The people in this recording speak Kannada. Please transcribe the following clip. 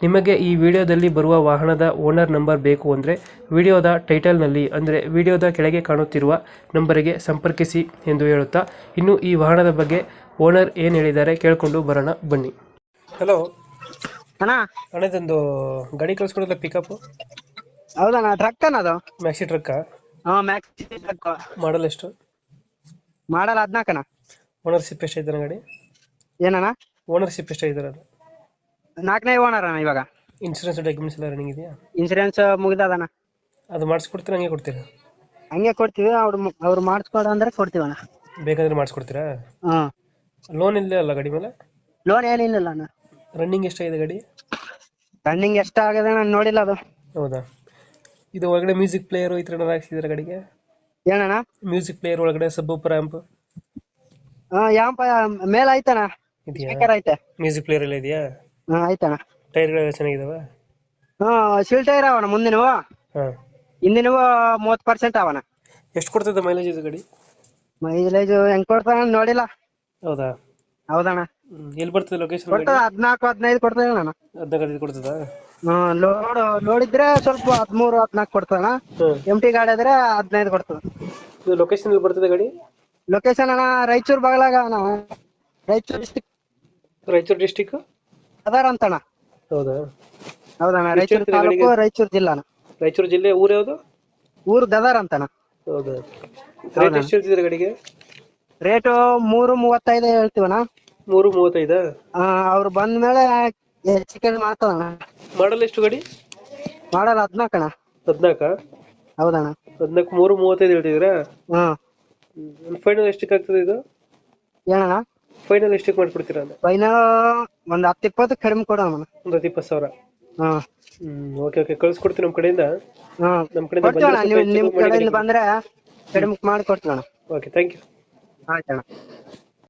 ನಿಮಗೆ ಈ ವಿಡಿಯೋದಲ್ಲಿ ಬರುವ ವಾಹನದ ಓನರ್ ನಂಬರ್ ಬೇಕು ಅಂದರೆ ವಿಡಿಯೋದ ಟೈಟಲ್ನಲ್ಲಿ ಅಂದರೆ ವಿಡಿಯೋದ ಕೆಳಗೆ ಕಾಣುತ್ತಿರುವ ನಂಬರಿಗೆ ಸಂಪರ್ಕಿಸಿ ಎಂದು ಹೇಳುತ್ತಾ ಇನ್ನು ಈ ವಾಹನದ ಬಗ್ಗೆ ಓನರ್ ಏನು ಹೇಳಿದ್ದಾರೆ ಕೇಳಿಕೊಂಡು ಬರೋಣ ಬನ್ನಿ. ಹಲೋ ಅಣ್ಣ. ಅಣ್ಣದೊಂದು ಗಾಡಿ ಕಳಿಸ್ಕೊಡಲ್ಲ ಪಿಕಪ್ ಹೌದಣ್ಣ ಟ್ರಕ್ ಅಣ್ಣ ಅದು. ಮ್ಯಾಕ್ಸಿ ಟ್ರಕ್ ಆ? ಮ್ಯಾಕ್ಸಿ ಟ್ರಕ್ ಮಾಡಲ್ ಎಷ್ಟು? ಮಾಡಲ್ಲ ಹದಿನಾಲ್ಕಣ್ಣ. ಓನರ್ಶಿಪ್ ಎಷ್ಟಾಯ್ತಾನ ಗಾಡಿ? ಏನಣ್ಣ? ಓನರ್ಶಿಪ್ ಅದು ನಾಲ್ಕನೇ ಓನರ್ ಅಣ್ಣ ಇವಾಗ. ಇನ್ಶೂರೆನ್ಸ್ ಡಾಕ್ಯುಮೆಂಟ್ಸ್ ಎಲ್ಲ ರನ್ನಿಂಗ್ ಇದೆಯಾ? ಇನ್ಸೂರೆನ್ಸ್ ಮುಗ್ದದಣ್ಣ. ಅದು ಮಾಡಿಸ್ಕೊಡ್ತೀರಾ ಹಂಗೆ ಕೊಡ್ತೀರಾ? ಹಂಗೆ ಕೊಡ್ತೀವಿ ಅವ್ರು ಅವ್ರು ಮಾಡಿಸ್ಕೊಡು ಅಂದ್ರೆ ಕೊಡ್ತೀವಣ್ಣ. ಬೇಕಾದ್ರೆ ಮಾಡಿಸ್ಕೊಡ್ತೀರಾ? ಹಾಂ. ಲೋನ್ ಇಲ್ಲ ಅಲ್ಲ ಗಾಡಿ ಮೇಲೆ? ಲೋನ್ ಏನಿಲ್ಲ ಅಣ್ಣ. ರನ್ನಿಂಗ್ ಎಷ್ಟಾಗಿದೆ ಗಾಡಿ? ರನ್ನಿಂಗ್ ಎಷ್ಟ ಆಗಿದೆ ನಾನು ನೋಡಿಲ್ಲ ಅದು. ಹೌದಾ? ಇದು ಒಳಗಡೆ ಮ್ಯೂಸಿಕ್ ಪ್ಲೇಯರ್ ಈ ಥರ ಹಾಕ್ಸಿದ್ರೆ ಗಾಡಿಗೆ? ಏನಣ್ಣ? ಮ್ಯೂಸಿಕ್ ಪ್ಲೇಯರ್ ಒಳಗಡೆ ಸಬ್ ಆಂಪ್ ಹಾ ಯಾಂಪ ಮೇಲ್ ಐತಣ್ಣ. ಇದೆಯಾ? ಸ್ಪೀಕರ್ ಐತೆ. ಮ್ಯೂಸಿಕ್ ಪ್ಲೇಯರ್ ಎಲ್ಲ ಇದೆಯಾ? ಹಾ ಆಯ್ತಣ್ಣ. ಟೈರ್ಗಳೆಲ್ಲ ಚೆನ್ನಾಗಿದಾವ? ಹಾ ಸಿಲ್ ಟೈರ್ ಅವಣ ಮುಂದಿನವು. ಹಾಂ. ಹಿಂದಿನವು ಮೂವತ್ ಪರ್ಸೆಂಟ್ ಅವಣ ಎಷ್ಟು ಕೊಡ್ತದೆ ಮೈಲೇಜ್ ಇದು ಗಾಡಿ? ಮೈಲೇಜ್ ಹೆಂಗ್ ಕೊಡ್ತಾನ ನೋಡಿಲ್ಲ. ಹೌದಾ? ಹೌದಣ್ಣ. ಹ್ಮ್. ಎಲ್ಲಿ ಬರ್ತದೆ ಲೊಕೇಶನ್ ಕೊಡ್ತದ ಹದ್ನಾಲ್ಕು ಹದಿನೈದು ಕೊಡ್ತದ ಅಣ್ಣ. ಹದಿನಾಲ್ಕು ಕೊಡ್ತದಾ? ಲೋಡ್ ಲೋಡ್ ಇದ್ರೆ ಸ್ವಲ್ಪ ಹದಿಮೂರು ಹದ್ನಾಲ್ಕು ಕೊಡ್ತದಣ್ಣ ಹಾಂ. ಎಂ ಟಿ ಗಾಡಿ ಆದ್ರೆ ಹದಿನೈದು ಕೊಡ್ತದ. ಇದು ಲೊಕೇಶನ್ ಎಲ್ಲಿ ಬರ್ತದೆ ಗಾಡಿ? ಲೊಕೇಶನ್ ಅಣ್ಣ ರಾಯಚೂರ್ ಬಗಲಾಗ ಅಣ್ಣ. ರಾಯಚೂರ್ ಡಿಸ್ಟಿಕ್ ರಾಯಚೂರು ಡಿಸ್ಟಿಕ್ ಅದಾರ ಅಂತಣ್ಣ ಹೌದಾ? ಹೌದಣ್ಣ ರಾಯಚೂರ್ ತಾಲೂಕು ರಾಯಚೂರು ರಾಯಚೂರ್ ಜಿಲ್ಲಾ ಅಣ್ಣ ರಾಯಚೂರು ಜಿಲ್ಲೆ ಊರು ಯಾವುದು? ಊರು ದದಾರ್ ಅಂತಣ್ಣ ಹೌದಾ ರೇಟ್ ಎಷ್ಟು ಹೇಳ್ತಿದ್ದೀರಾ ಗಾಡಿಗೆ? ರೇಟು ಮೂರು ಮೂವತ್ತೈದು ಹೇಳ್ತೀವಣ್ಣ. ಮೂರು ಮೂವತ್ತೈದಾ? ಅವ್ರು ಬಂದ್ಮೇಲೆ ಹೆಚ್ಚು ಕಡಿಮೆ ಮಾಡ್ತದಣ್ಣ ಮಾಡಲ್ ಎಷ್ಟು ಗಾಡಿ? ಮಾಡಲ್ಲ ಹದ್ನಾಲ್ಕಣ್ಣ ಹದಿನಾಲ್ಕಾ ಹೌದಣ್ಣ. ಹದಿನಾಲ್ಕು ಮೂರು ಮೂವತ್ತೈದು ಹೇಳ್ತಿದ್ದೀರಾ? ಹಾ. ಫೈನಲ್ ಎಷ್ಟಕ್ಕೆ ಆಗ್ತದೆ ಇದು? ಏನಣ್ಣ? ಫೈನಲ್ ಎಷ್ಟಕ್ಕೆ ಮಾಡ್ಕೊಡ್ತೀರಾ ಅಂತ? ಫೈನಲ್ ಒಂದ್ ಹತ್ತು ಇಪ್ಪತ್ತು ಕಡಿಮೆ ಕೊಡೋಣ. ಒಂದು ಹತ್ತು ಇಪ್ಪತ್ತು ಸಾವಿರ. ಹ್ಮ್ ಹ್ಮ್ ಓಕೆ ಓಕೆ ಕಳ್ಸ್ಕೊಡ್ತೀನಿ ನಮ್ಮ ಕಡೆಯಿಂದ. ಹಾ. ಕಡೆಯಿಂದ ಕೊಡ್ತೀವಣ್ಣ ನೀವು ಸ್ವಲ್ಪ ನಿಮ್ ಮಾಡಿ. ಕಡೆಯಿಂದ ಬಂದ್ರೆ ಕಡಿಮೆ ಮಾಡಿ ಕೊಡ್ತೀವಣ್ಣ. ಓಕೆ ಥ್ಯಾಂಕ್ ಯು ಆಯ್ತಣ್ಣ.